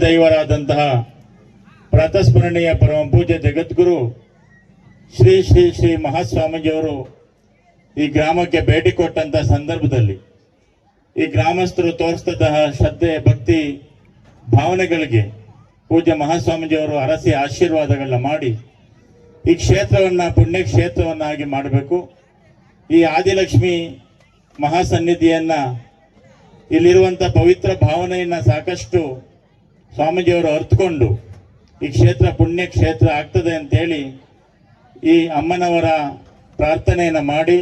ದೈವರಾದಂತಹ ಪ್ರಾತಸ್ಮರಣೀಯ ಪರಮ ಪೂಜ್ಯ ಜಗದ್ಗುರು ಶ್ರೀ ಶ್ರೀ ಶ್ರೀ ಮಹಾಸ್ವಾಮೀಜಿಯವರು ಈ ಗ್ರಾಮಕ್ಕೆ ಭೇಟಿ ಕೊಟ್ಟಂತ ಸಂದರ್ಭದಲ್ಲಿ ಈ ಗ್ರಾಮಸ್ಥರು ತೋರಿಸ್ತಂತಹ ಶ್ರದ್ಧೆ, ಭಕ್ತಿ, ಭಾವನೆಗಳಿಗೆ ಪೂಜ್ಯ ಮಹಾಸ್ವಾಮೀಜಿಯವರು ಅರಸಿ ಆಶೀರ್ವಾದಗಳನ್ನ ಮಾಡಿ ಈ ಕ್ಷೇತ್ರವನ್ನ ಪುಣ್ಯ ಕ್ಷೇತ್ರವನ್ನಾಗಿ ಮಾಡಬೇಕು. ಈ ಆದಿಲಕ್ಷ್ಮಿ ಮಹಾಸನ್ನಿಧಿಯನ್ನ ಇಲ್ಲಿರುವಂತಹ ಪವಿತ್ರ ಭಾವನೆಯನ್ನ ಸಾಕಷ್ಟು ಸ್ವಾಮೀಜಿಯವರು ಅರ್ಥಕೊಂಡು ಈ ಕ್ಷೇತ್ರ ಪುಣ್ಯ ಕ್ಷೇತ್ರ ಆಗ್ತದೆ ಅಂತೇಳಿ ಈ ಅಮ್ಮನವರ ಪ್ರಾರ್ಥನೆಯನ್ನು ಮಾಡಿ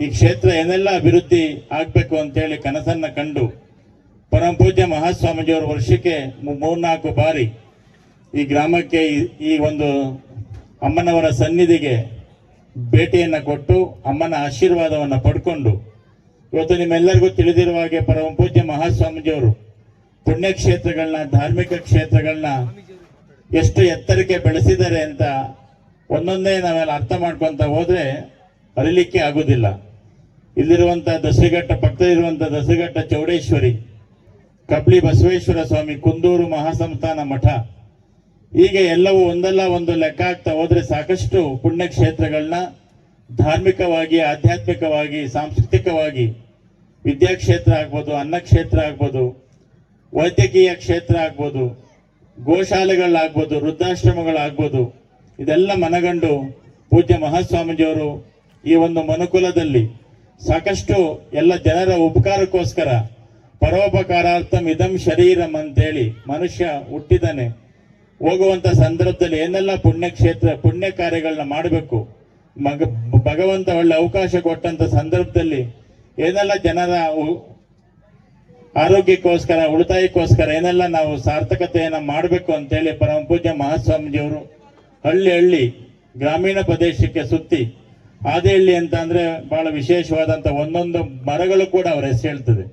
ಈ ಕ್ಷೇತ್ರ ಏನೆಲ್ಲ ಅಭಿವೃದ್ಧಿ ಆಗಬೇಕು ಅಂತೇಳಿ ಕನಸನ್ನು ಕಂಡು ಪರಮ ಪೂಜ್ಯ ಮಹಾಸ್ವಾಮೀಜಿಯವರ ವರ್ಷಕ್ಕೆ ಮೂರ್ನಾಲ್ಕು ಬಾರಿ ಈ ಗ್ರಾಮಕ್ಕೆ ಈ- ಒಂದು ಅಮ್ಮನವರ ಸನ್ನಿಧಿಗೆ ಭೇಟಿಯನ್ನು ಕೊಟ್ಟು ಅಮ್ಮನ ಆಶೀರ್ವಾದವನ್ನು ಪಡ್ಕೊಂಡು ಇವತ್ತು ನಿಮ್ಮೆಲ್ಲರಿಗೂ ತಿಳಿದಿರುವ ಹಾಗೆ ಪರಮ ಪೂಜ್ಯ ಮಹಾಸ್ವಾಮೀಜಿಯವರು ಪುಣ್ಯಕ್ಷೇತ್ರಗಳನ್ನ, ಧಾರ್ಮಿಕ ಕ್ಷೇತ್ರಗಳನ್ನ ಎಷ್ಟು ಎತ್ತರಕ್ಕೆ ಬೆಳೆಸಿದ್ದಾರೆ ಅಂತ ಒಂದೊಂದೇ ನಾವೆಲ್ಲ ಅರ್ಥ ಮಾಡ್ಕೊಂತ ಹೋದ್ರೆ ಅರಿಲಿಕ್ಕೆ ಆಗುದಿಲ್ಲ. ಇಲ್ಲಿರುವಂಥ ದಸರಿಘಟ್ಟ ಪಕ್ಕದಲ್ಲಿರುವಂಥ ದಸರಿಘಟ್ಟ ಚೌಡೇಶ್ವರಿ ಕಬ್ಲಿ ಬಸವೇಶ್ವರ ಸ್ವಾಮಿ, ಕುಂದೂರು ಮಹಾಸಂಸ್ಥಾನ ಮಠ, ಹೀಗೆ ಎಲ್ಲವೂ ಒಂದಲ್ಲ ಒಂದು ಲೆಕ್ಕ ಆಗ್ತಾ ಹೋದ್ರೆ ಸಾಕಷ್ಟು ಪುಣ್ಯಕ್ಷೇತ್ರಗಳನ್ನ ಧಾರ್ಮಿಕವಾಗಿ, ಆಧ್ಯಾತ್ಮಿಕವಾಗಿ, ಸಾಂಸ್ಕೃತಿಕವಾಗಿ, ವಿದ್ಯಾಕ್ಷೇತ್ರ ಆಗ್ಬೋದು, ಅನ್ನಕ್ಷೇತ್ರ ಆಗ್ಬೋದು ವೈದ್ಯಕೀಯ ಕ್ಷೇತ್ರ ಆಗ್ಬೋದು, ಗೋಶಾಲೆಗಳಾಗ್ಬೋದು, ವೃದ್ಧಾಶ್ರಮಗಳಾಗ್ಬೋದು, ಇದೆಲ್ಲ ಮನಗಂಡು ಪೂಜ್ಯ ಮಹಾಸ್ವಾಮೀಜಿಯವರು ಈ ಒಂದು ಮನುಕುಲದಲ್ಲಿ ಸಾಕಷ್ಟು ಎಲ್ಲ ಜನರ ಉಪಕಾರಕ್ಕೋಸ್ಕರ ಪರೋಪಕಾರಾರ್ಥಂ ಇದಂ ಶರೀರಂ ಅಂತೇಳಿ ಮನುಷ್ಯ ಹುಟ್ಟಿದಾನೆ ಹೋಗುವಂತ ಸಂದರ್ಭದಲ್ಲಿ ಏನೆಲ್ಲ ಪುಣ್ಯಕ್ಷೇತ್ರ ಪುಣ್ಯ ಕಾರ್ಯಗಳನ್ನ ಮಾಡಬೇಕು, ಮಗ ಭಗವಂತ ಒಳ್ಳೆ ಅವಕಾಶ ಕೊಟ್ಟಂತ ಸಂದರ್ಭದಲ್ಲಿ ಏನೆಲ್ಲ ಜನರ ಆರೋಗ್ಯಕ್ಕೋಸ್ಕರ, ಉಳಿತಾಯಕ್ಕೋಸ್ಕರ ಏನೆಲ್ಲ ನಾವು ಸಾರ್ಥಕತೆಯನ್ನ ಮಾಡಬೇಕು ಅಂತೇಳಿ ಪರಮ ಪೂಜ್ಯ ಮಹಾಸ್ವಾಮೀಜಿಯವರು ಹಳ್ಳಿ ಹಳ್ಳಿ, ಗ್ರಾಮೀಣ ಪ್ರದೇಶಕ್ಕೆ ಸುತ್ತಿ ಆದಿಹಳ್ಳಿ ಅಂತ ಅಂದರೆ ಬಹಳ ವಿಶೇಷವಾದಂತ ಒಂದೊಂದು ಮರಗಳು ಕೂಡ ಅವರ ಹೆಸರು ಹೇಳ್ತದೆ.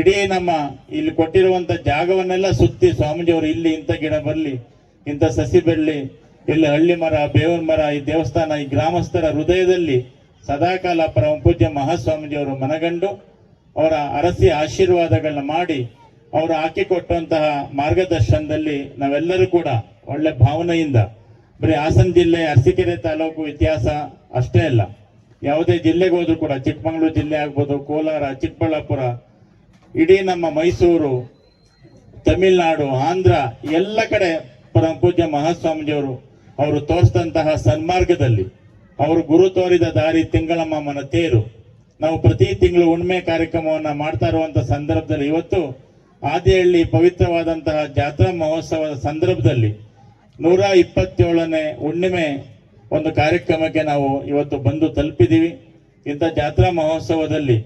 ಇಡೀ ನಮ್ಮ ಇಲ್ಲಿ ಕೊಟ್ಟಿರುವಂತ ಜಾಗವನ್ನೆಲ್ಲ ಸುತ್ತಿ ಸ್ವಾಮೀಜಿಯವರು ಇಲ್ಲಿ ಇಂಥ ಗಿಡ ಬರಲಿ, ಇಂಥ ಸಸಿ ಬೆಳ್ಳಿ ಇಲ್ಲಿ ಹಳ್ಳಿ ಮರ ಬೇವಿನ ಮರ, ಈ ದೇವಸ್ಥಾನ, ಈ ಗ್ರಾಮಸ್ಥರ ಹೃದಯದಲ್ಲಿ ಸದಾಕಾಲ ಪರಮ ಪೂಜ್ಯ ಮಹಾಸ್ವಾಮೀಜಿಯವರು ಮನಗಂಡು ಅವರ ಅರಸಿ ಆಶೀರ್ವಾದಗಳನ್ನ ಮಾಡಿ ಅವರು ಹಾಕಿಕೊಟ್ಟಂತಹ ಮಾರ್ಗದರ್ಶನದಲ್ಲಿ ನಾವೆಲ್ಲರೂ ಕೂಡ ಒಳ್ಳೆ ಭಾವನೆಯಿಂದ ಬರೀ ಹಾಸನ ಜಿಲ್ಲೆ ಅರಸೀಕೆರೆ ತಾಲೂಕು ಇತಿಹಾಸ ಅಷ್ಟೇ ಅಲ್ಲ, ಯಾವುದೇ ಜಿಲ್ಲೆಗೆ ಹೋದ್ರು ಕೂಡ, ಚಿಕ್ಕಮಗಳೂರು ಜಿಲ್ಲೆ ಆಗ್ಬೋದು, ಕೋಲಾರ, ಚಿಕ್ಕಬಳ್ಳಾಪುರ, ಇಡೀ ನಮ್ಮ ಮೈಸೂರು, ತಮಿಳುನಾಡು, ಆಂಧ್ರ ಎಲ್ಲ ಕಡೆ ಪರಮ ಪೂಜ್ಯ ಮಹಾಸ್ವಾಮೀಜಿಯವರು ಅವರು ತೋರಿಸಿದಂತಹ ಸನ್ಮಾರ್ಗದಲ್ಲಿ ಅವರು ಗುರು ತೋರಿದ ದಾರಿ ತಿಂಗಳಮ್ಮನ ತೇರು. ನಾವು ಪ್ರತಿ ತಿಂಗಳು ಉಣ್ಮೆ ಕಾರ್ಯಕ್ರಮವನ್ನು ಮಾಡ್ತಾ ಇರುವಂಥ ಸಂದರ್ಭದಲ್ಲಿ ಇವತ್ತು ಆದಿಹಳ್ಳಿ ಪವಿತ್ರವಾದಂತಹ ಜಾತ್ರಾ ಮಹೋತ್ಸವದ ಸಂದರ್ಭದಲ್ಲಿ ನೂರ ಇಪ್ಪತ್ತೇಳನೇ ಹುಣ್ಣಿಮೆ ಒಂದು ಕಾರ್ಯಕ್ರಮಕ್ಕೆ ನಾವು ಇವತ್ತು ಬಂದು ತಲುಪಿದ್ದೀವಿ. ಇಂಥ ಜಾತ್ರಾ ಮಹೋತ್ಸವದಲ್ಲಿ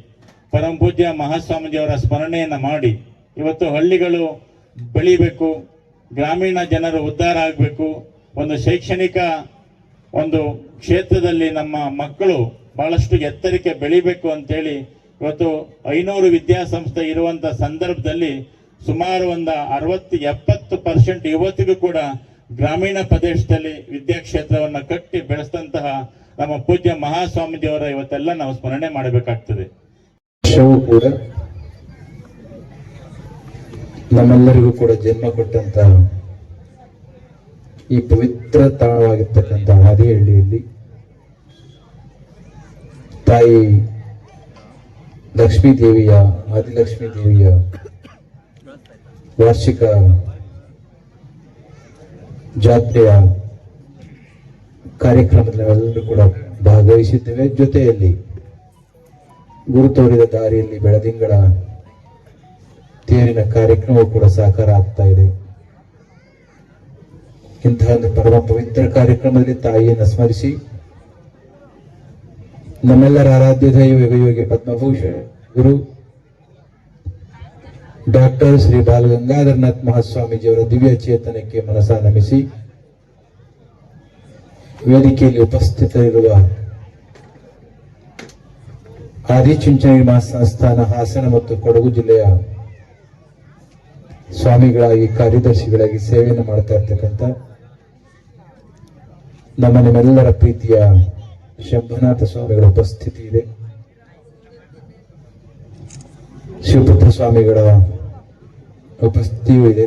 ಪರಮ ಪೂಜ್ಯ ಮಹಾಸ್ವಾಮೀಜಿಯವರ ಸ್ಮರಣೆಯನ್ನು ಮಾಡಿ ಇವತ್ತು ಹಳ್ಳಿಗಳು ಬೆಳಿಬೇಕು, ಗ್ರಾಮೀಣ ಜನರು ಉದ್ಧಾರ ಆಗಬೇಕು, ಒಂದು ಶೈಕ್ಷಣಿಕ ಒಂದು ಕ್ಷೇತ್ರದಲ್ಲಿ ನಮ್ಮ ಮಕ್ಕಳು ಬಹಳಷ್ಟು ಎತ್ತರಕ್ಕೆ ಬೆಳಿಬೇಕು ಅಂತೇಳಿ ಇವತ್ತು ಐನೂರು ವಿದ್ಯಾಸಂಸ್ಥೆ ಇರುವಂತ ಸಂದರ್ಭದಲ್ಲಿ ಸುಮಾರು ಒಂದು ಅರವತ್ತು ಎಪ್ಪತ್ತು ಪರ್ಸೆಂಟ್ ಇವತ್ತಿಗೂ ಕೂಡ ಗ್ರಾಮೀಣ ಪ್ರದೇಶದಲ್ಲಿ ವಿದ್ಯಾಕ್ಷೇತ್ರವನ್ನ ಕಟ್ಟಿ ಬೆಳೆಸಿದಂತಹ ನಮ್ಮ ಪೂಜ್ಯ ಮಹಾಸ್ವಾಮೀಜಿಯವರ ಇವತ್ತೆಲ್ಲ ನಾವು ಸ್ಮರಣೆ ಮಾಡಬೇಕಾಗ್ತದೆ. ಕೂಡ ನಮ್ಮೆಲ್ಲರಿಗೂ ಕೂಡ ಜನ್ಮ ಕೊಟ್ಟಂತ ಈ ಪವಿತ್ರ ತಾಣವಾಗಿರ್ತಕ್ಕಂಥ ಹಾದಿಹಳ್ಳಿಯಲ್ಲಿ ತಾಯಿ ಲಕ್ಷ್ಮೀ ದೇವಿಯ ಆದಿಲಕ್ಷ್ಮೀ ದೇವಿಯ ವಾರ್ಷಿಕ ಜಾತ್ರೆಯ ಕಾರ್ಯಕ್ರಮದಲ್ಲಿ ನಾವೆಲ್ಲರೂ ಕೂಡ ಭಾಗವಹಿಸಿದ್ದೇವೆ. ಜೊತೆಯಲ್ಲಿ ಗುರು ತೋರಿದ ದಾರಿಯಲ್ಲಿ ಬೆಳದಿಂಗಳ ತೇರಿನ ಕಾರ್ಯಕ್ರಮವು ಕೂಡ ಸಾಕಾರ ಆಗ್ತಾ ಇದೆ. ಇಂತಹ ಒಂದು ಪರಮ ಪವಿತ್ರ ಕಾರ್ಯಕ್ರಮದಲ್ಲಿ ತಾಯಿಯನ್ನು ಸ್ಮರಿಸಿ ನಮ್ಮೆಲ್ಲರ ಆರಾಧ್ಯ ದೈವ ಯುಗಯೋಗಿ ಪದ್ಮಭೂಷಣ. ಗುರು ಡಾಕ್ಟರ್ ಶ್ರೀ ಬಾಲಗಂಗಾಧರನಾಥ್ ಮಹಾಸ್ವಾಮೀಜಿಯವರ ದಿವ್ಯ ಚೇತನಕ್ಕೆ ಮನಸ ನಮಿಸಿ ವೇದಿಕೆಯಲ್ಲಿ ಉಪಸ್ಥಿತರಿರುವ ಆದಿಚುಂಚನ ಸಂಸ್ಥಾನ ಹಾಸನ ಮತ್ತು ಕೊಡಗು ಜಿಲ್ಲೆಯ ಸ್ವಾಮಿಗಳಾಗಿ, ಕಾರ್ಯದರ್ಶಿಗಳಾಗಿ ಸೇವೆಯನ್ನು ಮಾಡ್ತಾ ಇರ್ತಕ್ಕಂಥ ನಮ್ಮ ನಿಮ್ಮೆಲ್ಲರ ಪ್ರೀತಿಯ ಶಂಭುನಾಥ ಸ್ವಾಮಿಗಳ ಉಪಸ್ಥಿತಿ ಇದೆ. ಶಿವಪುತ್ರ ಸ್ವಾಮಿಗಳ ಉಪಸ್ಥಿತಿಯೂ ಇದೆ.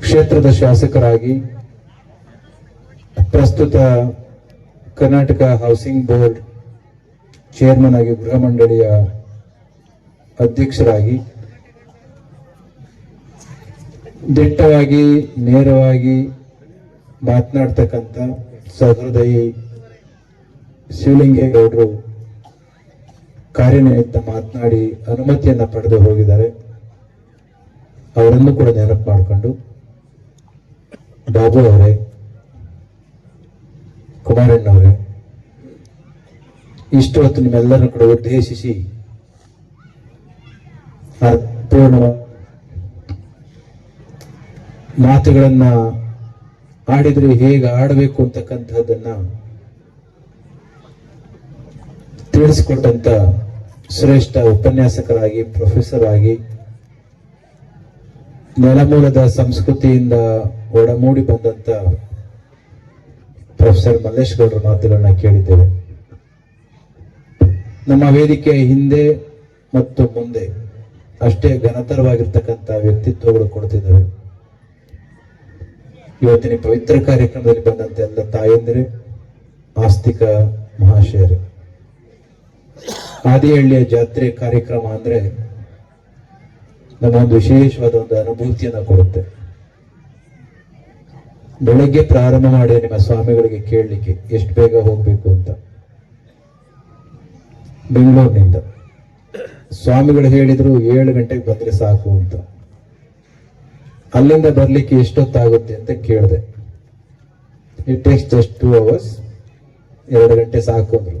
ಕ್ಷೇತ್ರದ ಶಾಸಕರಾಗಿ ಪ್ರಸ್ತುತ ಕರ್ನಾಟಕ ಹೌಸಿಂಗ್ ಬೋರ್ಡ್ ಚೇರ್ಮನ್ ಆಗಿ ಗೃಹ ಮಂಡಳಿಯ ಅಧ್ಯಕ್ಷರಾಗಿ ದಿಟ್ಟವಾಗಿ, ನೇರವಾಗಿ ಮಾತನಾಡ್ತಕ್ಕಂಥ ಸಹೃದಯಿ ಶಿವಲಿಂಗೇಗೌಡರು ಕಾರ್ಯನಿಮಿತ್ತ ಮಾತನಾಡಿ ಅನುಮತಿಯನ್ನ ಪಡೆದು ಹೋಗಿದ್ದಾರೆ. ಅವರನ್ನು ಕೂಡ ನೆನಪು ಮಾಡಿಕೊಂಡು ಬಾಬು ಅವರೇ ಕುಮಾರಣ್ಣವರೇ ಇಷ್ಟು ಹೊತ್ತು ನಿಮ್ಮೆಲ್ಲರನ್ನು ಕೂಡ ಉದ್ದೇಶಿಸಿ ಅರ್ಥಪೂರ್ಣ ಮಾತುಗಳನ್ನ ಆಡಿದ್ರೆ ಹೇಗೆ ಆಡಬೇಕು ಅಂತಕ್ಕಂಥದ್ದನ್ನ ತಿಳಿಸಿಕೊಟ್ಟಂತ ಶ್ರೇಷ್ಠ ಉಪನ್ಯಾಸಕರಾಗಿ ಪ್ರೊಫೆಸರ್ ಆಗಿ ನೆಲಮೂಲದ ಸಂಸ್ಕೃತಿಯಿಂದ ಒಡಮೂಡಿ ಬಂದಂತ ಪ್ರೊಫೆಸರ್ ಮಲ್ಲೇಶ್ ಗೌಡರ ಮಾತುಗಳನ್ನ ಕೇಳಿದ್ದೇವೆ. ನಮ್ಮ ವೇದಿಕೆಯ ಹಿಂದೆ ಮತ್ತು ಮುಂದೆ ಅಷ್ಟೇ ಘನತರವಾಗಿರ್ತಕ್ಕಂಥ ವ್ಯಕ್ತಿತ್ವಗಳು ಕೊಡ್ತಿದ್ದಾವೆ. ಇವತ್ತಿನ ಪವಿತ್ರ ಕಾರ್ಯಕ್ರಮದಲ್ಲಿ ಬಂದಂತ ಎಲ್ಲ ತಾಯಂದಿರೇ, ಆಸ್ತಿಕ ಮಹಾಶಯರೇ. ಆದಿಹಳ್ಳಿಯ ಜಾತ್ರೆ ಕಾರ್ಯಕ್ರಮ ಅಂದ್ರೆ ನಮಗೊಂದು ವಿಶೇಷವಾದ ಒಂದು ಅನುಭೂತಿಯನ್ನ ಕೊಡುತ್ತೆ. ಬೆಳಗ್ಗೆ ಪ್ರಾರಂಭ ಮಾಡಿ ನಿಮ್ಮ ಸ್ವಾಮಿಗಳಿಗೆ ಕೇಳಲಿಕ್ಕೆ ಎಷ್ಟು ಬೇಗ ಹೋಗ್ಬೇಕು ಅಂತ. ಬೆಂಗಳೂರಿನಿಂದ. ಸ್ವಾಮಿಗಳು ಹೇಳಿದ್ರು ಏಳು ಗಂಟೆಗೆ ಬಂದ್ರೆ ಸಾಕು ಅಂತ. ಅಲ್ಲಿಂದ ಬರ್ಲಿಕ್ಕೆ ಎಷ್ಟೊತ್ತಾಗುತ್ತೆ ಅಂತ ಕೇಳಿದೆ. It takes just two hours ಎರಡು ಗಂಟೆ ಸಾಕು ಅಂದ್ರು.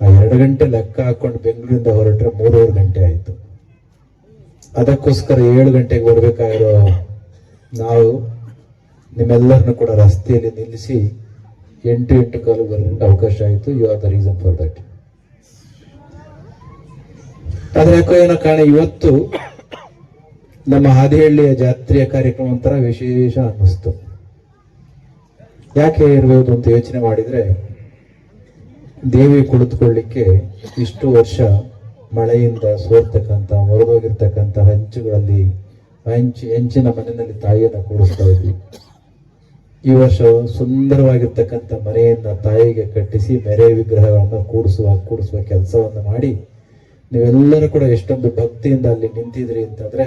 ಆ ಎರಡು ಗಂಟೆ ಲೆಕ್ಕ ಹಾಕೊಂಡು ಬೆಂಗಳೂರಿಂದ ಹೊರಟ್ರೆ ಮೂರುವರೆ ಗಂಟೆ ಆಯ್ತು. ಅದಕ್ಕೋಸ್ಕರ ಏಳು ಗಂಟೆಗೆ ಬರ್ಬೇಕಾಗಿರೋ ನಾವು ನಿಮ್ಮೆಲ್ಲರನ್ನು ಕೂಡ ರಸ್ತೆಯಲ್ಲಿ ನಿಲ್ಲಿಸಿ ಎಂಟು ಎಂಟು ಕಾಲು ಬರಲಿಕ್ಕೆ ಅವಕಾಶ ಆಯಿತು. You are the reason for that ಆದರೆ ಯಾಕೋ ಏನೋ ಕಾರಣ, ಇವತ್ತು ನಮ್ಮ ಹಾದಿಹಳ್ಳಿಯ ಜಾತ್ರೆಯ ಕಾರ್ಯಕ್ರಮ ಒಂಥರ ವಿಶೇಷ ಅನ್ನಿಸ್ತು. ಯಾಕೆ ಇರ್ಬೋದು ಅಂತ ಯೋಚನೆ ಮಾಡಿದ್ರೆ, ದೇವಿ ಕುಳಿತುಕೊಳ್ಳಿಕ್ಕೆ ಇಷ್ಟು ವರ್ಷ ಮಳೆಯಿಂದ ಸೋರ್ತಕ್ಕಂಥ, ಮುರಿದೋಗಿರ್ತಕ್ಕಂಥ ಹಂಚುಗಳಲ್ಲಿ ಹೆಂಚು, ಹೆಂಚಿನ ಮನೆಯಲ್ಲಿ ತಾಯಿಯನ್ನು ಕೂಡಿಸ್ತಾ ಇದ್ವಿ. ಈ ವರ್ಷ ಸುಂದರವಾಗಿರ್ತಕ್ಕಂಥ ಮನೆಯನ್ನು ತಾಯಿಗೆ ಕಟ್ಟಿಸಿ ಮೆರೆ ವಿಗ್ರಹಗಳನ್ನು ಕೂಡಿಸುವ ಕೂಡಿಸುವ ಕೆಲಸವನ್ನು ಮಾಡಿ ನೀವೆಲ್ಲರೂ ಕೂಡ ಎಷ್ಟೊಂದು ಭಕ್ತಿಯಿಂದ ಅಲ್ಲಿ ನಿಂತಿದ್ರಿ ಅಂತಂದ್ರೆ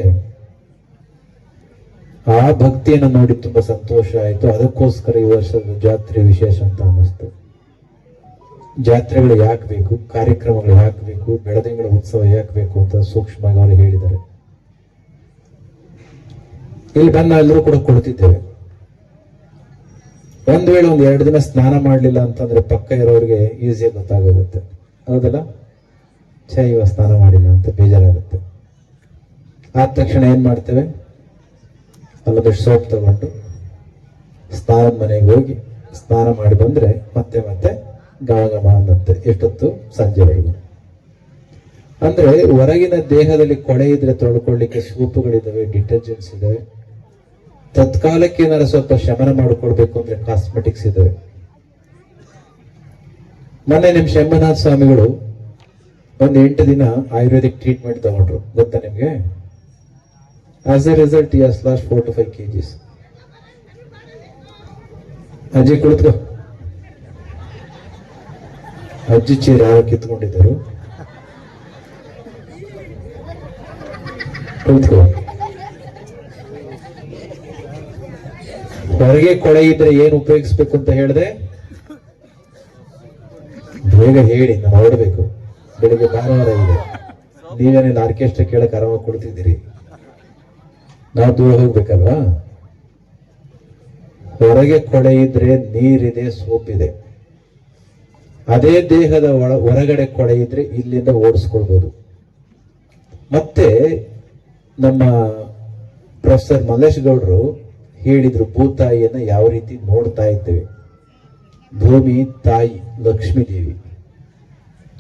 ಆ ಭಕ್ತಿಯನ್ನು ನೋಡಿ ತುಂಬಾ ಸಂತೋಷ ಆಯಿತು. ಅದಕ್ಕೋಸ್ಕರ ಈ ವರ್ಷದ ಜಾತ್ರೆ ವಿಶೇಷ ಅಂತ ಅನ್ನಿಸ್ತು. ಜಾತ್ರೆಗಳು ಯಾಕೆ ಬೇಕು? ಕಾರ್ಯಕ್ರಮಗಳು ಯಾಕೆ ಬೇಕು? ಬೆಳದಿಂಗಳ ಉತ್ಸವ ಯಾಕೆ ಬೇಕು ಅಂತ ಸೂಕ್ಷ್ಮವಾಗಿ ಅವರು ಹೇಳಿದ್ದಾರೆ. ಇಲ್ಲಿ ಬಂದ ಎಲ್ಲರೂ ಕೂಡ ಕೊಡ್ತಿದ್ದೇವೆ. ಒಂದ್ ವೇಳೆ ಒಂದ್ ಎರಡು ದಿನ ಸ್ನಾನ ಮಾಡಲಿಲ್ಲ ಅಂತಂದ್ರೆ ಪಕ್ಕ ಇರೋರಿಗೆ ಈಸಿಯಾಗಿ ಗೊತ್ತಾಗುತ್ತೆ ಹೌದಲ್ಲ? ಚೈವ ಸ್ನಾನ ಮಾಡಿಲ್ಲ ಅಂತ ಬೇಜಾರಾಗುತ್ತೆ. ಆದ ತಕ್ಷಣ ಏನ್ ಮಾಡ್ತೇವೆ? ಅಲ್ಲದಷ್ಟು ಸೋಪ್ ತಗೊಂಡು ಸ್ನಾನ ಮನೆಗೆ ಹೋಗಿ ಸ್ನಾನ ಮಾಡಿ ಬಂದ್ರೆ ಮತ್ತೆ ಮತ್ತೆ ಗಾಳಗಮ ಅನ್ನತ್ತೆ ಎಷ್ಟೊತ್ತು ಸಂಜೆವರೆಗೂ. ಅಂದ್ರೆ ಹೊರಗಿನ ದೇಹದಲ್ಲಿ ಕೊಳೆ ಇದ್ರೆ ತೊಳ್ಕೊಳ್ಳಿಕ್ಕೆ ಸೂಪುಗಳಿದ್ದಾವೆ ಡಿಟರ್ಜೆಂಟ್ಸ್ ಇದಾವೆ ತತ್ಕಾಲಕ್ಕೆ ಏನಾರ ಸ್ವಲ್ಪ ಶಮನ ಮಾಡಿಕೊಡ್ಬೇಕು ಅಂದ್ರೆ ಕಾಸ್ಮೆಟಿಕ್ಸ್ ಇದಾವೆ ಮೊನ್ನೆ ನಿಮ್ ಶಂಭನಾಥ್ ಸ್ವಾಮಿಗಳು ಒಂದು ಎಂಟು ದಿನ ಆಯುರ್ವೇದಿಕ್ ಟ್ರೀಟ್ಮೆಂಟ್ ತಗೊಂಡ್ರು. ಗೊತ್ತಾ ನಿಮ್ಗೆ? As a result has last four to five kgs. ಅಜ್ಜಿ ಕುಳಿತುಕೋ ಅಜ್ಜಿ ಚೀರ ಕಿತ್ಕೊಂಡಿದ್ದರು. ಕುಳಿತುಕೋ ಹೊರಗೆ ಕೊಳೆ ಇದ್ರೆ ಏನು ಉಪಯೋಗಿಸ್ಬೇಕು ಅಂತ ಹೇಳಿದೆ? ಬೇಗ ಹೇಳಿ ನಾನು ಹೊರಡಬೇಕು ಬೆಳಿಗ್ಗೆ ಭಾನುವಾರ ಇದೆ. ನೀವೇನೇನು ಆರ್ಕೆಸ್ಟ್ರಾ ಕೇಳಕ್ ಆರಾಮಾಗಿ ಕೊಡ್ತಿದ್ದೀರಿ ನಾವು ದೂರ ಹೋಗ್ಬೇಕಲ್ವಾ? ಹೊರಗೆ ಕೊಳೆ ಇದ್ರೆ ನೀರಿದೆ ಸೋಪ್ ಇದೆ ಅದೇ ದೇಹದ ಒಳ, ಹೊರಗಡೆ ಕೊಳೆ ಇದ್ರೆ ಇಲ್ಲಿಂದ ಓಡಿಸ್ಕೊಳ್ಬೋದು. ಮತ್ತೆ ನಮ್ಮ ಪ್ರೊಫೆಸರ್ ಮಲ್ಲೇಶ್ ಗೌಡರು ಹೇಳಿದ್ರು, ಭೂತಾಯಿಯನ್ನ ಯಾವ ರೀತಿ ನೋಡ್ತಾ ಇದ್ದೇವೆ. ಭೂಮಿ, ತಾಯಿ, ಲಕ್ಷ್ಮೀ ದೇವಿ.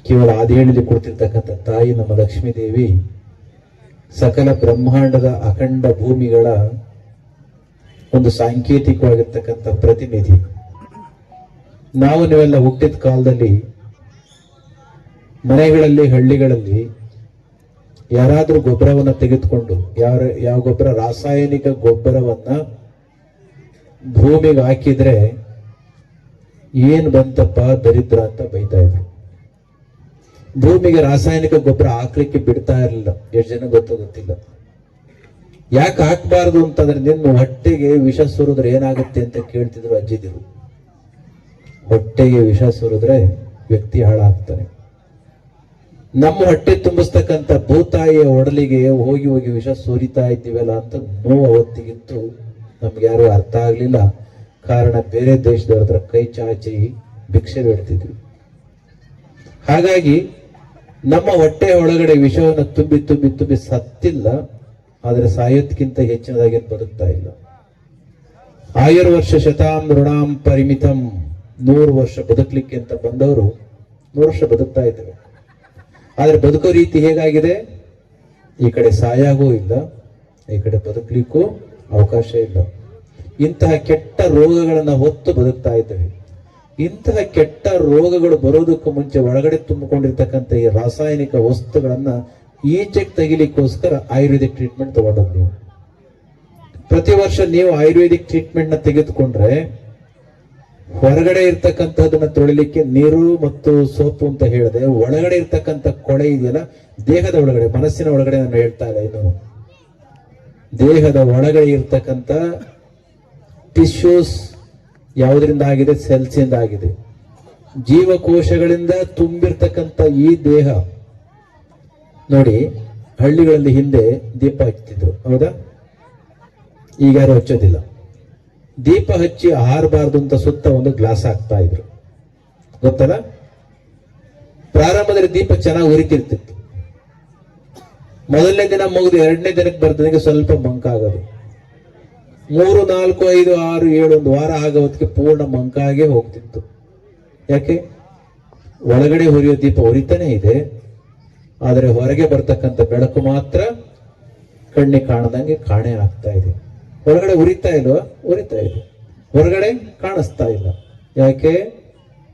ಕೇವಲ ಆದಿಹಳ್ಳಿ ಕೊಡ್ತಿರ್ತಕ್ಕಂಥ ತಾಯಿ ನಮ್ಮ ಲಕ್ಷ್ಮೀ ದೇವಿ. ಸಕಲ ಬ್ರಹ್ಮಾಂಡದ ಅಖಂಡ ಭೂಮಿಗಳ ಒಂದು ಸಾಂಕೇತಿಕವಾಗಿರ್ತಕ್ಕಂಥ ಪ್ರತಿನಿಧಿ. ನಾವು ನೀವೆಲ್ಲ ಹುಟ್ಟಿದ ಕಾಲದಲ್ಲಿ ಮನೆಗಳಲ್ಲಿ, ಹಳ್ಳಿಗಳಲ್ಲಿ ಯಾರಾದ್ರೂ ಗೊಬ್ಬರವನ್ನ ತೆಗೆದುಕೊಂಡು, ಯಾರ, ಯಾವ ಗೊಬ್ಬರ, ರಾಸಾಯನಿಕ ಗೊಬ್ಬರವನ್ನ ಭೂಮಿಗೆ ಹಾಕಿದ್ರೆ ಏನ್ ಬಂತಪ್ಪ, ದರಿದ್ರ ಅಂತ ಬೈತಾ ಇದ್ರು. ಭೂಮಿಗೆ ರಾಸಾಯನಿಕ ಗೊಬ್ಬರ ಹಾಕ್ಲಿಕ್ಕೆ ಬಿಡ್ತಾ ಇರಲಿಲ್ಲ. ಎಷ್ಟು ಜನ ಗೊತ್ತಾಗುತ್ತಿಲ್ಲ. ಯಾಕೆ ಹಾಕ್ಬಾರ್ದು ಅಂತಂದ್ರೆ ನಿಮ್ಮ ಹೊಟ್ಟೆಗೆ ವಿಷ ಸುರಿದ್ರೆ ಏನಾಗುತ್ತೆ ಅಂತ ಕೇಳ್ತಿದ್ರು ಅಜ್ಜಿದಿರು. ಹೊಟ್ಟೆಗೆ ವಿಷ ಸುರಿದ್ರೆ ವ್ಯಕ್ತಿ ಹಾಳಾಗ್ತಾನೆ. ನಮ್ಮ ಹೊಟ್ಟೆ ತುಂಬಿಸ್ತಕ್ಕಂಥ ಭೂತಾಯಿಯ ಒಡಲಿಗೆ ಹೋಗಿ ಹೋಗಿ ವಿಷ ಸುರಿತಾ ಇದ್ದೀವಲ್ಲ ಅಂತ ನೋವು ಅವತ್ತಿಗಿತ್ತು ನಮ್ಗೆ ಯಾರು ಅರ್ಥ ಆಗಲಿಲ್ಲ. ಕಾರಣ ಬೇರೆ ದೇಶದವ್ರ ಹತ್ರ ಕೈ ಚಾಚಿ ಭಿಕ್ಷೆ ಬೇಡ್ತಿದ್ವಿ. ಹಾಗಾಗಿ ನಮ್ಮ ಹೊಟ್ಟೆ ಒಳಗಡೆ ವಿಷವನ್ನು ತುಂಬಿ ತುಂಬಿ ತುಂಬಿ ಸತ್ತಿಲ್ಲ, ಆದರೆ ಸಾಯೋದ್ಕಿಂತ ಹೆಚ್ಚಿನದಾಗಿ ಬದುಕ್ತಾ ಇಲ್ಲ. ಆಯುರ್ವರ್ಷ ಶತಾಂ ಋಣಾಂ ಪರಿಮಿತಂ, ನೂರು ವರ್ಷ ಬದುಕಲಿಕ್ಕೆ ಅಂತ ಬಂದವರು ನೂರು ವರ್ಷ ಬದುಕ್ತಾ ಇದ್ದಾರೆ. ಆದರೆ ಬದುಕೋ ರೀತಿ ಹೇಗಾಗಿದೆ? ಈ ಕಡೆ ಸಾಯಾಗೂ ಇಲ್ಲ, ಈ ಕಡೆ ಬದುಕಲಿಕ್ಕೂ ಅವಕಾಶ ಇಲ್ಲ. ಇಂತಹ ಕೆಟ್ಟ ರೋಗಗಳನ್ನು ಹೊತ್ತು ಬದುಕ್ತಾ ಇದ್ದೇವೆ. ಇಂತಹ ಕೆಟ್ಟ ರೋಗಗಳು ಬರೋದಕ್ಕೂ ಮುಂಚೆ ಒಳಗಡೆ ತುಂಬಿಕೊಂಡಿರ್ತಕ್ಕಂಥ ಈ ರಾಸಾಯನಿಕ ವಸ್ತುಗಳನ್ನ ಈಚೆಗೆ ತೆಗಿಲಿಕ್ಕೋಸ್ಕರ ಆಯುರ್ವೇದಿಕ್ ಟ್ರೀಟ್ಮೆಂಟ್ ತಗೊಂಡದ್ ನೀವು. ಪ್ರತಿ ವರ್ಷ ನೀವು ಆಯುರ್ವೇದಿಕ್ ಟ್ರೀಟ್ಮೆಂಟ್ನ ತೆಗೆದುಕೊಂಡ್ರೆ ಹೊರಗಡೆ ಇರ್ತಕ್ಕಂಥದನ್ನ ತೊಳಿಲಿಕ್ಕೆ ನೀರು ಮತ್ತು ಸೋಪು ಅಂತ ಹೇಳಿದೆ, ಒಳಗಡೆ ಇರ್ತಕ್ಕಂಥ ಕೊಳೆ ಇದೆಯಲ್ಲ, ದೇಹದ ಒಳಗಡೆ, ಮನಸ್ಸಿನ ಒಳಗಡೆ ನಾನು ಹೇಳ್ತಾ ಇಲ್ಲ ಇನ್ನು ದೇಹದ ಒಳಗಡೆ ಇರ್ತಕ್ಕಂಥ ಟಿಶ್ಯೂಸ್ ಯಾವುದರಿಂದ ಆಗಿದೆ ಸೆಲ್ಸಿಂದ ಆಗಿದೆ ಜೀವಕೋಶಗಳಿಂದ ತುಂಬಿರ್ತಕ್ಕಂಥ ಈ ದೇಹ, ನೋಡಿ, ಹಳ್ಳಿಗಳಲ್ಲಿ ಹಿಂದೆ ದೀಪ ಹಚ್ತಿದ್ರು ಹೌದಾ? ಈಗ ಯಾರು ಹಚ್ಚೋದಿಲ್ಲ. ದೀಪ ಹಚ್ಚಿ ಹಾರಬಾರ್ದು ಅಂತ ಸುತ್ತ ಒಂದು ಗ್ಲಾಸ್ ಹಾಕ್ತಾ ಇದ್ರು. ಗೊತ್ತಲ್ಲ? ಪ್ರಾರಂಭದಲ್ಲಿ ದೀಪ ಚೆನ್ನಾಗಿ ಉರಿತಿರ್ತಿತ್ತು. ಮೊದಲನೇ ದಿನ ಮುಗಿದು ಎರಡನೇ ದಿನಕ್ಕೆ ಬರ್ತದಂಗೆ ಸ್ವಲ್ಪ ಮಂಕಾಗೋದು ಮೂರು, ನಾಲ್ಕು, ಐದು, ಆರು, ಏಳು ಒಂದು ವಾರ ಆಗೋದಕ್ಕೆ ಪೂರ್ಣ ಮಂಕಾಗೆ ಹೋಗ್ತಿತ್ತು. ಯಾಕೆ? ಒಳಗಡೆ ಹುರಿಯೋ ದೀಪ ಉರಿತಾನೆ ಇದೆ. ಆದರೆ ಹೊರಗೆ ಬರ್ತಕ್ಕಂಥ ಬೆಳಕು ಮಾತ್ರ ಕಣ್ಣಿ ಕಾಣದಂಗೆ ಕಾಣೆ ಆಗ್ತಾ ಇದೆ. ಹೊರಗಡೆ ಉರಿತಾ ಇಲ್ವಾ? ಉರಿತಾ ಇದೆ. ಹೊರಗಡೆ ಕಾಣಿಸ್ತಾ ಇಲ್ಲ. ಯಾಕೆ?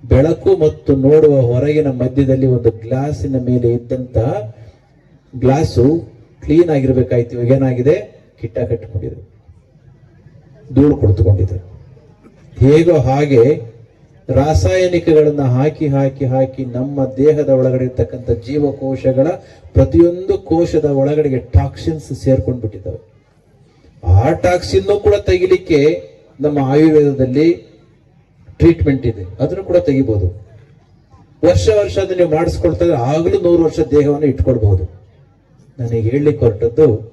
ಬೆಳಕು ಮತ್ತು ನೋಡುವ ಹೊರಗಿನ ಮಧ್ಯದಲ್ಲಿ ಒಂದು ಗ್ಲಾಸಿನ ಮೇಲೆ ಇದ್ದಂತ ಗ್ಲಾಸು ಕ್ಲೀನ್ ಆಗಿರ್ಬೇಕಾಯ್ತು. ಏನಾಗಿದೆ? ಕಿಟ್ಟ ಕಟ್ಟಿಕೊಂಡಿದೆ ಧೂಳು ಕುಳಿತುಕೊಂಡಿದೆ ಹೇಗೋ ಹಾಗೆ ರಾಸಾಯನಿಕಗಳನ್ನು ಹಾಕಿ ಹಾಕಿ ಹಾಕಿ ನಮ್ಮ ದೇಹದ ಒಳಗಡೆ ಇರ್ತಕ್ಕಂಥ ಜೀವಕೋಶಗಳ ಪ್ರತಿಯೊಂದು ಕೋಶದ ಒಳಗಡೆಗೆ ಟಾಕ್ಸಿನ್ಸ್ ಸೇರ್ಕೊಂಡು ಬಿಟ್ಟಿದ್ದಾವೆ ಆ ಟಾಕ್ಸಿನ್ ಕೂಡ ತೆಗಿಲಿಕ್ಕೆ ನಮ್ಮ ಆಯುರ್ವೇದದಲ್ಲಿ ಟ್ರೀಟ್ಮೆಂಟ್ ಇದೆ. ಅದನ್ನು ಕೂಡ ತೆಗಿಬಹುದು ವರ್ಷ ವರ್ಷ ಅದನ್ನ ನೀವು ಮಾಡಿಸ್ಕೊಳ್ತಾ ಆಗಲೂ ನೂರು ವರ್ಷ ದೇಹವನ್ನು ಇಟ್ಕೊಳ್ಬಹುದು. ನನಗೆ ಹೇಳಲಿಕ್ಕೆ ಹೊರಟದ್ದು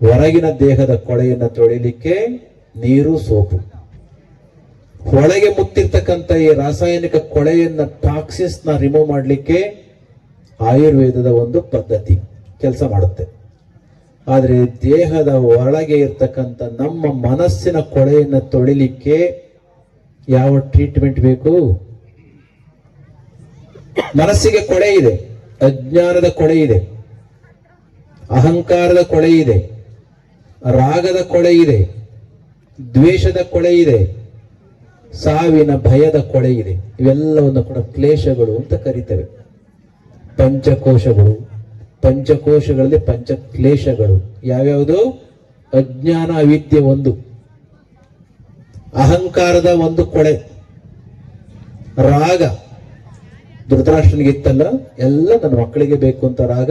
ಹೊರಗಿನ ದೇಹದ ಕೊಳೆಯನ್ನು ತೊಳಿಲಿಕ್ಕೆ ನೀರು ಸೋಪು. ಒಳಗೆ ಮುತ್ತಿರ್ತಕ್ಕಂಥ ಈ ರಾಸಾಯನಿಕ ಕೊಳೆಯನ್ನ ಟಾಕ್ಸಿಸ್ನ ರಿಮೂವ್ ಮಾಡಲಿಕ್ಕೆ ಆಯುರ್ವೇದದ ಒಂದು ಪದ್ಧತಿ ಕೆಲಸ ಮಾಡುತ್ತೆ. ಆದರೆ ದೇಹದ ಒಳಗೆ ಇರ್ತಕ್ಕಂಥ ನಮ್ಮ ಮನಸ್ಸಿನ ಕೊಳೆಯನ್ನು ತೊಳಿಲಿಕ್ಕೆ ಯಾವ ಟ್ರೀಟ್ಮೆಂಟ್ ಬೇಕು? ಮನಸ್ಸಿಗೆ ಕೊಳೆ ಇದೆ, ಅಜ್ಞಾನದ ಕೊಳೆ ಇದೆ, ಅಹಂಕಾರದ ಕೊಳೆ ಇದೆ. ರಾಗದ ಕೊಳೆ ಇದೆ, ದ್ವೇಷದ ಕೊಳೆ ಇದೆ, ಸಾವಿನ ಭಯದ ಕೊಳೆ ಇದೆ. ಇವೆಲ್ಲವನ್ನು ಕೂಡ ಕ್ಲೇಶಗಳು ಅಂತ ಕರೀತೇವೆ. ಪಂಚಕೋಶಗಳು, ಪಂಚಕೋಶಗಳಲ್ಲಿ ಪಂಚ ಕ್ಲೇಶಗಳು ಯಾವ್ಯಾವುದು? ಅಜ್ಞಾನ ಅವಿದ್ಯೆ ಒಂದು. ಅಹಂಕಾರದ ಒಂದು ಕೊಳೆ. ರಾಗ. ಧೃತರಾಷ್ಟ್ರನಿಗೆ ಇತ್ತಲ್ಲ, ಎಲ್ಲ ನನ್ನ ಮಕ್ಕಳಿಗೆ ಬೇಕು ಅಂತ ರಾಗ.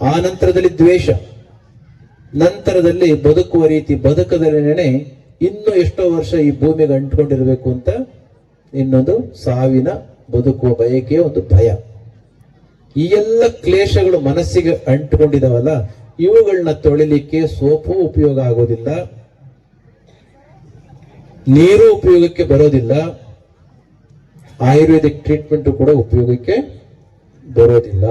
ಆ ನಂತರದಲ್ಲಿ ದ್ವೇಷ. ನಂತರದಲ್ಲಿ ಬದುಕುವ ರೀತಿ ಬದುಕದಲ್ಲೇನೆ ಇನ್ನು ಎಷ್ಟೋ ವರ್ಷ ಈ ಭೂಮಿಗೆ ಅಂಟ್ಕೊಂಡಿರಬೇಕು ಅಂತ ಇನ್ನೊಂದು ಸಾವಿನ ಬದುಕುವ ಬಯಕೆಯ ಒಂದು ಭಯ. ಈ ಎಲ್ಲ ಕ್ಲೇಶಗಳು ಮನಸ್ಸಿಗೆ ಅಂಟ್ಕೊಂಡಿದಾವಲ್ಲ, ಇವುಗಳನ್ನ ತೊಳಿಲಿಕ್ಕೆ ಸೋಪು ಉಪಯೋಗ ಆಗೋದಿಲ್ಲ, ನೀರು ಉಪಯೋಗಕ್ಕೆ ಬರೋದಿಲ್ಲ, ಆಯುರ್ವೇದಿಕ್ ಟ್ರೀಟ್ಮೆಂಟ್ ಕೂಡ ಉಪಯೋಗಕ್ಕೆ ಬರೋದಿಲ್ಲ.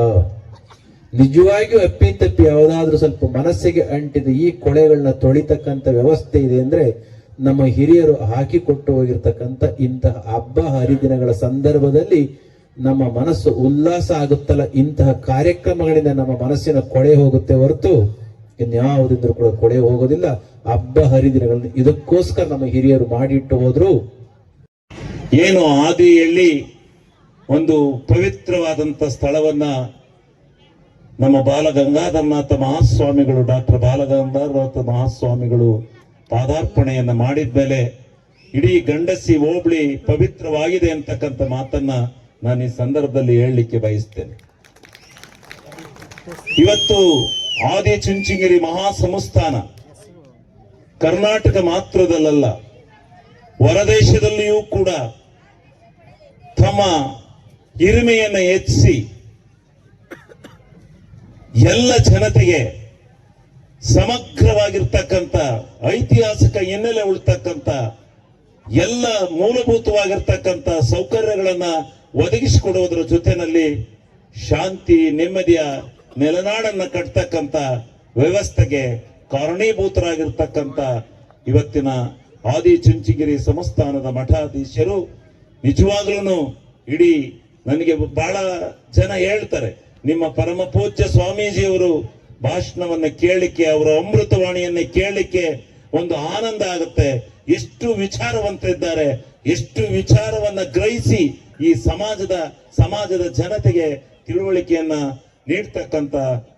ನಿಜವಾಗಿಯೂ ಅಪ್ಪಿತಪ್ಪಿ ಯಾವುದಾದ್ರೂ ಸ್ವಲ್ಪ ಮನಸ್ಸಿಗೆ ಅಂಟಿದ ಈ ಕೊಳೆಗಳನ್ನ ತೊಳಿತಕ್ಕಂಥ ವ್ಯವಸ್ಥೆ ಇದೆ ಅಂದ್ರೆ ನಮ್ಮ ಹಿರಿಯರು ಹಾಕಿಕೊಟ್ಟು ಹೋಗಿರ್ತಕ್ಕಂಥ ಇಂತಹ ಹಬ್ಬ ಹರಿದಿನಗಳ ಸಂದರ್ಭದಲ್ಲಿ ನಮ್ಮ ಮನಸ್ಸು ಉಲ್ಲಾಸ ಆಗುತ್ತಲ್ಲ? ಇಂತಹ ಕಾರ್ಯಕ್ರಮಗಳಿಂದ ನಮ್ಮ ಮನಸ್ಸಿನ ಕೊಳೆ ಹೋಗುತ್ತೆ ಹೊರತು ಇನ್ಯಾವುದಿಂದ್ರೂ ಕೂಡ ಕೊಳೆ ಹೋಗೋದಿಲ್ಲ. ಹಬ್ಬ ಹರಿದಿನಗಳನ್ನು ಇದಕ್ಕೋಸ್ಕರ ನಮ್ಮ ಹಿರಿಯರು ಮಾಡಿಟ್ಟು ಹೋದ್ರು. ಏನು ಆದಿಯಲ್ಲಿ ಒಂದು ಪವಿತ್ರವಾದಂಥ ಸ್ಥಳವನ್ನ ನಮ್ಮ ಬಾಲಗಂಗಾಧರನಾಥ ಮಹಾಸ್ವಾಮಿಗಳು ಡಾಕ್ಟರ್ ಬಾಲಗಂಗಾಧರನಾಥ ಮಹಾಸ್ವಾಮಿಗಳು ಪಾದಾರ್ಪಣೆಯನ್ನ ಮಾಡಿದ್ಮೇಲೆ ಇಡೀ ಗಂಡಸಿ ಹೋಬಳಿ ಪವಿತ್ರವಾಗಿದೆ ಅಂತಕ್ಕಂಥ ಮಾತನ್ನ ನಾನು ಈ ಸಂದರ್ಭದಲ್ಲಿ ಹೇಳಲಿಕ್ಕೆ ಬಯಸ್ತೇನೆ. ಇವತ್ತು ಆದಿ ಚುಂಚನಗಿರಿ ಮಹಾಸಂಸ್ಥಾನ ಕರ್ನಾಟಕ ಮಾತ್ರದಲ್ಲ ಹೊರದೇಶದಲ್ಲಿಯೂ ಕೂಡ ತಮ್ಮ ಹಿರಿಮೆಯನ್ನು ಹೆಚ್ಚಿಸಿ ಎಲ್ಲ ಜನತೆಗೆ ಸಮಗ್ರವಾಗಿರ್ತಕ್ಕಂಥ ಐತಿಹಾಸಿಕ ಹಿನ್ನೆಲೆ ಉಳ್ತಕ್ಕಂಥ ಎಲ್ಲ ಮೂಲಭೂತವಾಗಿರ್ತಕ್ಕಂಥ ಸೌಕರ್ಯಗಳನ್ನ ಒದಗಿಸಿಕೊಡುವುದರ ಜೊತೆಯಲ್ಲಿ ಶಾಂತಿ, ನೆಮ್ಮದಿಯ ನೆಲನಾಡನ್ನು ಕಟ್ತಕ್ಕಂಥ ವ್ಯವಸ್ಥೆಗೆ ಕಾರಣೀಭೂತರಾಗಿರ್ತಕ್ಕಂಥ ಇವತ್ತಿನ ಆದಿ ಚುಂಚಗಿರಿ ಸಂಸ್ಥಾನದ ಮಠಾಧೀಶರು ನಿಜವಾಗ್ಲೂ ಇಡೀ ನನಗೆ ಬಹಳ ಜನ ಹೇಳ್ತಾರೆ ನಿಮ್ಮ ಪರಮ ಪೂಜ್ಯ ಸ್ವಾಮೀಜಿಯವರು ಭಾಷಣವನ್ನ ಕೇಳಲಿಕ್ಕೆ ಅವರ ಅಮೃತವಾಣಿಯನ್ನ ಕೇಳಲಿಕ್ಕೆ ಒಂದು ಆನಂದ ಆಗುತ್ತೆ. ಎಷ್ಟು ವಿಚಾರವಂತ ಇದ್ದಾರೆ ಎಷ್ಟು ವಿಚಾರವನ್ನ ಗ್ರಹಿಸಿ ಈ ಸಮಾಜದ ಸಮಾಜದ ಜನತೆಗೆ ತಿಳುವಳಿಕೆಯನ್ನ ನೀಡ್ತಕ್ಕಂತ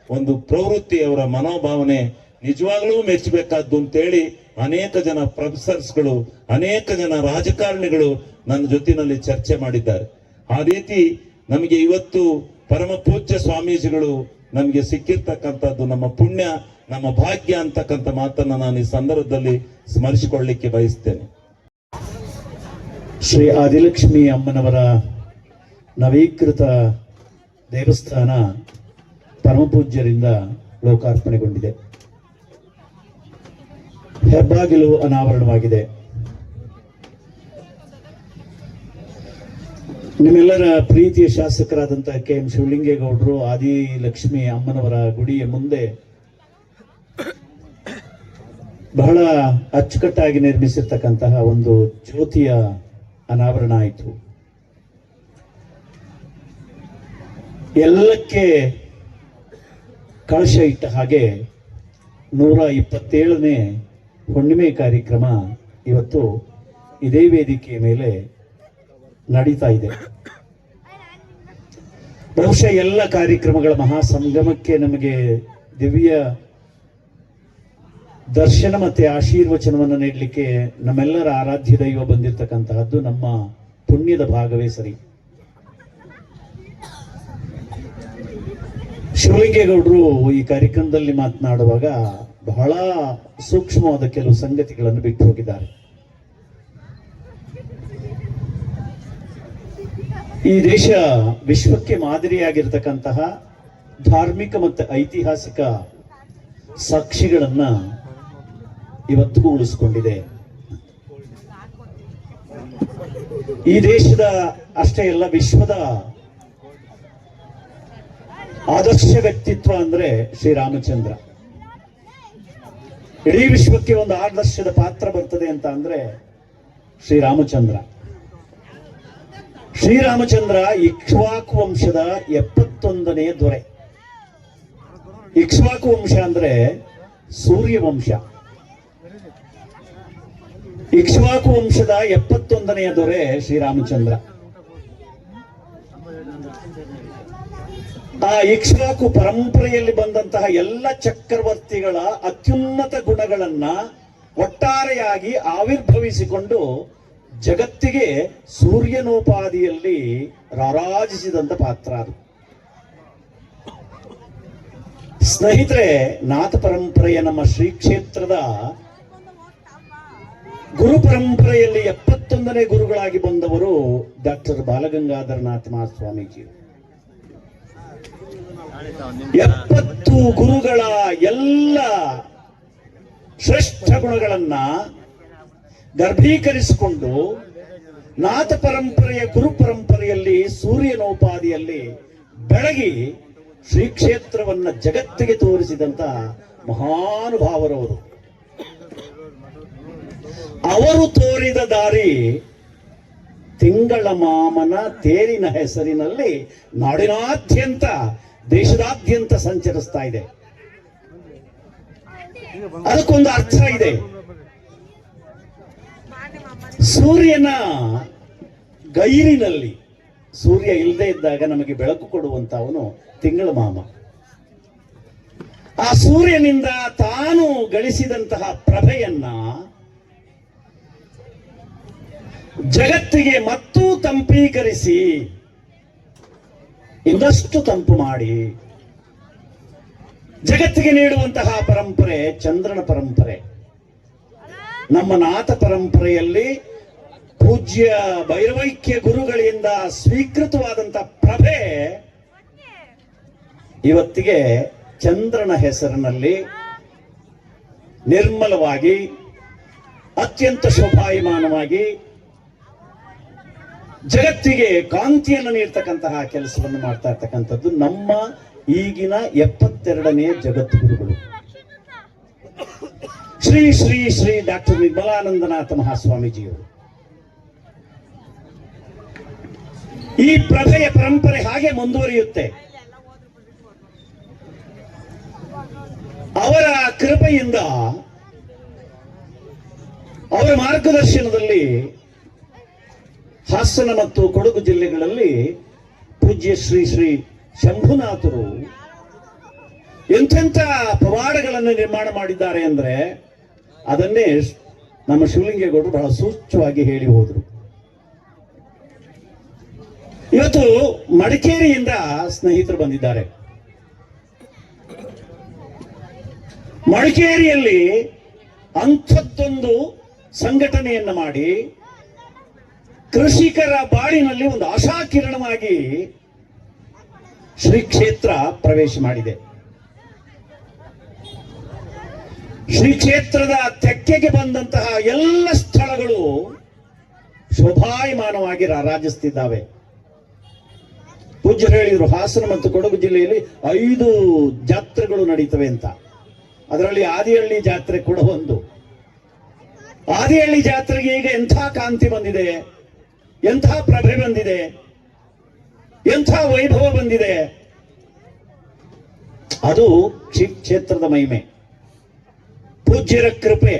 ಒಂದು ಪ್ರವೃತ್ತಿ ಅವರ ಮನೋಭಾವನೆ ನಿಜವಾಗ್ಲೂ ಮೆಚ್ಚಬೇಕಾದ್ದು ಅಂತೇಳಿ ಅನೇಕ ಜನ ಪ್ರೊಫೆಸರ್ಸ್ಗಳು, ಅನೇಕ ಜನ ರಾಜಕಾರಣಿಗಳು ನನ್ನ ಜೊತಿನಲ್ಲಿ ಚರ್ಚೆ ಮಾಡಿದ್ದಾರೆ. ಆ ರೀತಿ ನಮಗೆ ಇವತ್ತು ಪರಮ ಪೂಜ್ಯ ಸ್ವಾಮೀಜಿಗಳು ನಮಗೆ ಸಿಕ್ಕಿರ್ತಕ್ಕಂಥದ್ದು ನಮ್ಮ ಪುಣ್ಯ, ನಮ್ಮ ಭಾಗ್ಯ ಅಂತಕ್ಕಂಥ ಮಾತನ್ನ ನಾನು ಈ ಸಂದರ್ಭದಲ್ಲಿ ಸ್ಮರಿಸಿಕೊಳ್ಳಿಕ್ಕೆ ಬಯಸ್ತೇನೆ. ಶ್ರೀ ಆದಿಲಕ್ಷ್ಮಿ ಅಮ್ಮನವರ ನವೀಕೃತ ದೇವಸ್ಥಾನ ಪರಮಪೂಜ್ಯರಿಂದ ಲೋಕಾರ್ಪಣೆಗೊಂಡಿದೆ. ಹೆಬ್ಬಾಗಿಲು ಅನಾವರಣವಾಗಿದೆ. ನಿಮ್ಮೆಲ್ಲರ ಪ್ರೀತಿಯ ಶಾಸಕರಾದಂತಹ ಕೆ ಎಂ ಶಿವಲಿಂಗೇಗೌಡರು, ಆದಿ ಲಕ್ಷ್ಮಿ ಅಮ್ಮನವರ ಗುಡಿಯ ಮುಂದೆ ಬಹಳ ಅಚ್ಚುಕಟ್ಟಾಗಿ ನಿರ್ಮಿಸಿರ್ತಕ್ಕಂತಹ ಒಂದು ಜ್ಯೋತಿಯ ಅನಾವರಣ ಆಯಿತು. ಎಲ್ಲಕ್ಕೆ ಕಳಶ ಇಟ್ಟ ಹಾಗೆ ನೂರ ಇಪ್ಪತ್ತೇಳನೇ ಹುಣ್ಣಿಮೆ ಕಾರ್ಯಕ್ರಮ ಇವತ್ತು ಇದೇ ವೇದಿಕೆಯ ಮೇಲೆ ನಡೀತಾ ಇದೆ. ಬಹುಶಃ ಎಲ್ಲ ಕಾರ್ಯಕ್ರಮಗಳ ಮಹಾ ಸಂಗಮಕ್ಕೆ ನಮಗೆ ದಿವ್ಯ ದರ್ಶನ ಮತ್ತೆ ಆಶೀರ್ವಚನವನ್ನು ನೀಡಲಿಕ್ಕೆ ನಮ್ಮೆಲ್ಲರ ಆರಾಧ್ಯ ದೈವ ಬಂದಿರತಕ್ಕಂತಹದ್ದು ನಮ್ಮ ಪುಣ್ಯದ ಭಾಗವೇ ಸರಿ. ಶಿವಲಿಂಗೇಗೌಡರು ಈ ಕಾರ್ಯಕ್ರಮದಲ್ಲಿ ಮಾತನಾಡುವಾಗ ಬಹಳ ಸೂಕ್ಷ್ಮವಾದ ಕೆಲವು ಸಂಗತಿಗಳನ್ನು ಬಿಟ್ಟು ಹೋಗಿದ್ದಾರೆ. ಈ ದೇಶ ವಿಶ್ವಕ್ಕೆ ಮಾದರಿಯಾಗಿರ್ತಕ್ಕಂತಹ ಧಾರ್ಮಿಕ ಮತ್ತು ಐತಿಹಾಸಿಕ ಸಾಕ್ಷಿಗಳನ್ನ ಇವತ್ತಿಗೂ ಉಳಿಸ್ಕೊಂಡಿದೆ. ಈ ದೇಶದ ಅಷ್ಟೇ ಅಲ್ಲ ವಿಶ್ವದ ಆದರ್ಶ ವ್ಯಕ್ತಿತ್ವ ಅಂದ್ರೆ ಶ್ರೀರಾಮಚಂದ್ರ ಇಡೀ ವಿಶ್ವಕ್ಕೆ ಒಂದು ಆದರ್ಶದ ಪಾತ್ರ ಬರ್ತದೆ ಅಂತ ಅಂದ್ರೆ ಶ್ರೀರಾಮಚಂದ್ರ ಶ್ರೀರಾಮಚಂದ್ರ ಇಕ್ಷ್ವಾಕು ವಂಶದ ಎಪ್ಪತ್ತೊಂದನೇ ದೊರೆ. ಇಕ್ಷ್ವಾಕು ವಂಶ ಅಂದ್ರೆ ಸೂರ್ಯ ವಂಶ. ಇಕ್ಷ್ವಾಕು ವಂಶದ ಎಪ್ಪತ್ತೊಂದನೆಯ ದೊರೆ ಶ್ರೀರಾಮಚಂದ್ರ. ಆ ಇಕ್ಷ್ವಾಕು ಪರಂಪರೆಯಲ್ಲಿ ಬಂದಂತಹ ಎಲ್ಲ ಚಕ್ರವರ್ತಿಗಳ ಅತ್ಯುನ್ನತ ಗುಣಗಳನ್ನ ಒಟ್ಟಾರೆಯಾಗಿ ಆವಿರ್ಭವಿಸಿಕೊಂಡು ಜಗತ್ತಿಗೆ ಸೂರ್ಯನೋಪಾದಿಯಲ್ಲಿ ರಾರಾಜಿಸಿದಂತ ಪಾತ್ರ ಅದು. ಸ್ನೇಹಿತರೆ, ನಾಥ ಪರಂಪರೆಯ ನಮ್ಮ ಶ್ರೀ ಕ್ಷೇತ್ರದ ಗುರು ಪರಂಪರೆಯಲ್ಲಿ ಎಪ್ಪತ್ತೊಂದನೇ ಗುರುಗಳಾಗಿ ಬಂದವರು ಡಾಕ್ಟರ್ ಬಾಲಗಂಗಾಧರನಾಥ ಮಹಾಸ್ವಾಮೀಜಿ ಎಪ್ಪತ್ತು ಗುರುಗಳ ಎಲ್ಲ ಶ್ರೇಷ್ಠ ಗುಣಗಳನ್ನ ಗರ್ಭೀಕರಿಸಿಕೊಂಡು ನಾಥ ಪರಂಪರೆಯ ಗುರು ಪರಂಪರೆಯಲ್ಲಿ ಸೂರ್ಯನೋಪಾದಿಯಲ್ಲಿ ಬೆಳಗಿ ಶ್ರೀ ಕ್ಷೇತ್ರವನ್ನ ಜಗತ್ತಿಗೆ ತೋರಿಸಿದಂತ ಮಹಾನುಭಾವರವರು. ಅವರು ತೋರಿದ ದಾರಿ ತಿಂಗಳ ಮಾಮನ ತೇರಿನ ಹೆಸರಿನಲ್ಲಿ ನಾಡಿನಾದ್ಯಂತ, ದೇಶದಾದ್ಯಂತ ಸಂಚರಿಸ್ತಾ ಇದೆ. ಅದಕ್ಕೊಂದು ಅರ್ಥ ಇದೆ. ಸೂರ್ಯನ ಗೈರಿನಲ್ಲಿ, ಸೂರ್ಯ ಇಲ್ಲದೆ ಇದ್ದಾಗ ನಮಗೆ ಬೆಳಕು ಕೊಡುವಂತವನು ತಿಂಗಳ ಮಾಮ. ಆ ಸೂರ್ಯನಿಂದ ತಾನು ಗಳಿಸಿದಂತಹ ಪ್ರಭೆಯನ್ನ ಜಗತ್ತಿಗೆ ಮತ್ತೂ ತಂಪೀಕರಿಸಿ, ಇನ್ನಷ್ಟು ತಂಪು ಮಾಡಿ, ಜಗತ್ತಿಗೆ ನೀಡುವಂತಹ ಪರಂಪರೆ ಚಂದ್ರನ ಪರಂಪರೆ. ನಮ್ಮ ನಾಥ ಪರಂಪರೆಯಲ್ಲಿ ಪೂಜ್ಯ ಭೈರವೈಕ್ಯ ಗುರುಗಳಿಂದ ಸ್ವೀಕೃತವಾದಂತ ಪ್ರಭೆ ಇವತ್ತಿಗೆ ಚಂದ್ರನ ಹೆಸರಿನಲ್ಲಿ ನಿರ್ಮಲವಾಗಿ, ಅತ್ಯಂತ ಶೋಭಾಯಮಾನವಾಗಿ ಜಗತ್ತಿಗೆ ಕಾಂತಿಯನ್ನು ನೀಡ್ತಕ್ಕಂತಹ ಕೆಲಸವನ್ನು ಮಾಡ್ತಾ ಇರ್ತಕ್ಕಂಥದ್ದು ನಮ್ಮ ಈಗಿನ ಎಪ್ಪತ್ತೆರಡನೇ ಜಗದ್ಗುರುಗಳು ಶ್ರೀ ಶ್ರೀ ಶ್ರೀ ಡಾಕ್ಟರ್ ನಿರ್ಮಲಾನಂದನಾಥ ಮಹಾಸ್ವಾಮೀಜಿಯವರು. ಈ ಪ್ರಭೆಯ ಪರಂಪರೆ ಹಾಗೆ ಮುಂದುವರಿಯುತ್ತೆ. ಅವರ ಕೃಪೆಯಿಂದ ಅವರ ಮಾರ್ಗದರ್ಶನದಲ್ಲಿ ಹಾಸನ ಮತ್ತು ಕೊಡಗು ಜಿಲ್ಲೆಗಳಲ್ಲಿ ಪೂಜ್ಯ ಶ್ರೀ ಶ್ರೀ ಶಂಭುನಾಥರು ಎಂಥೆಂಥ ಪವಾಡಗಳನ್ನು ನಿರ್ಮಾಣ ಮಾಡಿದ್ದಾರೆ ಅಂದ್ರೆ ಅದನ್ನೇ ನಮ್ಮ ಶಿವಲಿಂಗೇಗೌಡರು ಬಹಳ ಸೂಚ್ಯವಾಗಿ ಹೇಳಿ ಹೋದರು. ಇವತ್ತು ಮಡಿಕೇರಿಯಿಂದ ಸ್ನೇಹಿತರು ಬಂದಿದ್ದಾರೆ. ಮಡಿಕೇರಿಯಲ್ಲಿ ಅಂಥದ್ದೊಂದು ಸಂಘಟನೆಯನ್ನ ಮಾಡಿ ಕೃಷಿಕರ ಬಾಳಿನಲ್ಲಿ ಒಂದು ಆಶಾಕಿರಣವಾಗಿ ಶ್ರೀ ಕ್ಷೇತ್ರ ಪ್ರವೇಶ ಮಾಡಿದೆ. ಶ್ರೀ ಕ್ಷೇತ್ರದ ತೆಕ್ಕೆಗೆ ಬಂದಂತಹ ಎಲ್ಲ ಸ್ಥಳಗಳು ಶೋಭಾಯಮಾನವಾಗಿ ರಾರಾಜಿಸ್ತಿದ್ದಾವೆ ಪೂಜ್ಯರು ಹೇಳಿದರು ಹಾಸನ ಮತ್ತು ಕೊಡಗು ಜಿಲ್ಲೆಯಲ್ಲಿ ಐದು ಜಾತ್ರೆಗಳು ನಡೀತವೆ ಅಂತ. ಅದರಲ್ಲಿ ಆದಿಹಳ್ಳಿ ಜಾತ್ರೆ ಕೂಡ ಒಂದು. ಆದಿಹಳ್ಳಿ ಜಾತ್ರೆಗೆ ಈಗ ಎಂಥ ಕಾಂತಿ ಬಂದಿದೆ, ಎಂಥ ಪ್ರಭೆ ಬಂದಿದೆ, ಎಂಥ ವೈಭವ ಬಂದಿದೆ. ಅದು ಕ್ಷಿ ಕ್ಷೇತ್ರದ ಮಹಿಮೆ. ಪೂಜ್ಯರ ಕೃಪೆ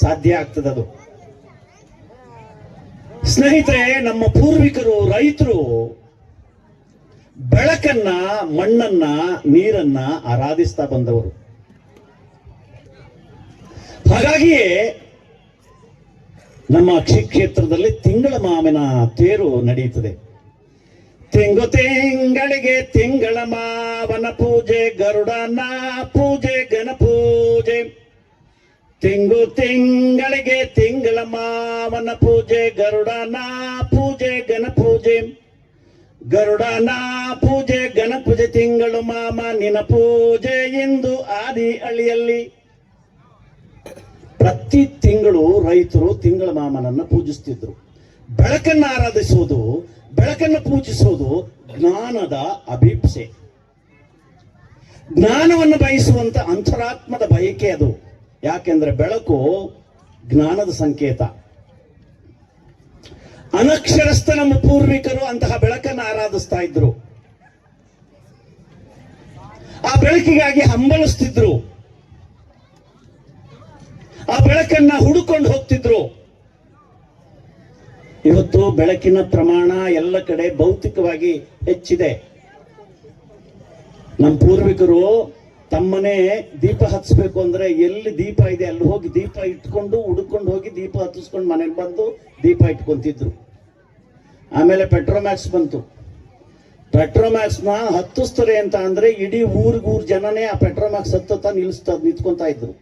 ಸಾಧ್ಯ ಆಗ್ತದದು ಸ್ನೇಹಿತರೆ, ನಮ್ಮ ಪೂರ್ವಿಕರು, ರೈತರು ಬೆಳಕನ್ನ, ಮಣ್ಣನ್ನ, ನೀರನ್ನ ಆರಾಧಿಸ್ತಾ ಬಂದವರು. ಹಾಗಾಗಿಯೇ ನಮ್ಮ ಕ್ಷಿ ಕ್ಷೇತ್ರದಲ್ಲಿ ತಿಂಗಳ ಮಾವಿನ ತೇರು ನಡೆಯುತ್ತದೆ. ತಿಂಗು ತಿಂಗಳಿಗೆ ತಿಂಗಳ ಮಾವನ ಪೂಜೆ, ಗರುಡನ ಪೂಜೆ ಗಣ ಪೂಜೆ. ತಿಂಗು ತಿಂಗಳಿಗೆ ತಿಂಗಳ ಮಾವನ ಪೂಜೆ, ಗರುಡನ ಪೂಜೆ ಗಣ ಪೂಜೆ. ಗರುಡನ ಪೂಜೆ ಗಣಪೂಜೆ ತಿಂಗಳು ಮಾಮ ನಿನ ಪೂಜೆ ಎಂದು ಆದಿ ಹಳ್ಳಿಯಲ್ಲಿ. ಪ್ರತಿ ತಿಂಗಳು ರೈತರು ತಿಂಗಳ ಮಾಮನನ್ನ ಪೂಜಿಸ್ತಿದ್ರು. ಬೆಳಕನ್ನು ಆರಾಧಿಸುವುದು ಬೆಳಕನ್ನು ಪೂಜಿಸುವುದು ಜ್ಞಾನದ ಅಭೀಪ್ಸೆ. ಜ್ಞಾನವನ್ನು ಬಯಸುವಂತ ಅಂತರಾತ್ಮದ ಬಯಕೆ ಅದು. ಯಾಕೆಂದ್ರೆ ಬೆಳಕು ಜ್ಞಾನದ ಸಂಕೇತ. ಅನಕ್ಷರಸ್ಥ ನಮ್ಮ ಪೂರ್ವಿಕರು ಅಂತಹ ಬೆಳಕನ್ನು ಆರಾಧಿಸ್ತಾ ಇದ್ರು. ಆ ಬೆಳಕಿಗಾಗಿ ಹಂಬಲಿಸ್ತಿದ್ರು. ಆ ಬೆಳಕನ್ನ ಹುಡುಕೊಂಡು ಹೋಗ್ತಿದ್ರು. ಇವತ್ತು ಬೆಳಕಿನ ಪ್ರಮಾಣ ಎಲ್ಲ ಕಡೆ ಭೌತಿಕವಾಗಿ ಹೆಚ್ಚಿದೆ. ನಮ್ಮ ಪೂರ್ವಿಕರು ತಮ್ಮನೆ ದೀಪ ಹಚ್ಬೇಕು ಅಂದ್ರೆ ಎಲ್ಲಿ ದೀಪ ಇದೆ, ಅಲ್ಲಿ ಹೋಗಿ ದೀಪ ಇಟ್ಕೊಂಡು ಹುಡುಕೊಂಡು ಹೋಗಿ ದೀಪ ಹತ್ತಿಸ್ಕೊಂಡು ಮನೆಗೆ ಬಂದು ದೀಪ ಇಟ್ಕೊಂತಿದ್ರು. ಆಮೇಲೆ ಪೆಟ್ರೋಮ್ಯಾಕ್ಸ್ ಬಂತು. ಪೆಟ್ರೋಮ್ಯಾಕ್ಸ್ನ ಹತ್ತಿಸ್ತಾರೆ ಅಂತ ಅಂದ್ರೆ ಇಡೀ ಊರಿಗೂರ್ ಜನನೇ ಆ ಪೆಟ್ರೋಮ್ಯಾಕ್ಸ್ ಹತ್ತುತ್ತಾ ನಿಲ್ಲಿಸ್ತಾ ನಿಂತ್ಕೊಂತ ಇದ್ರು.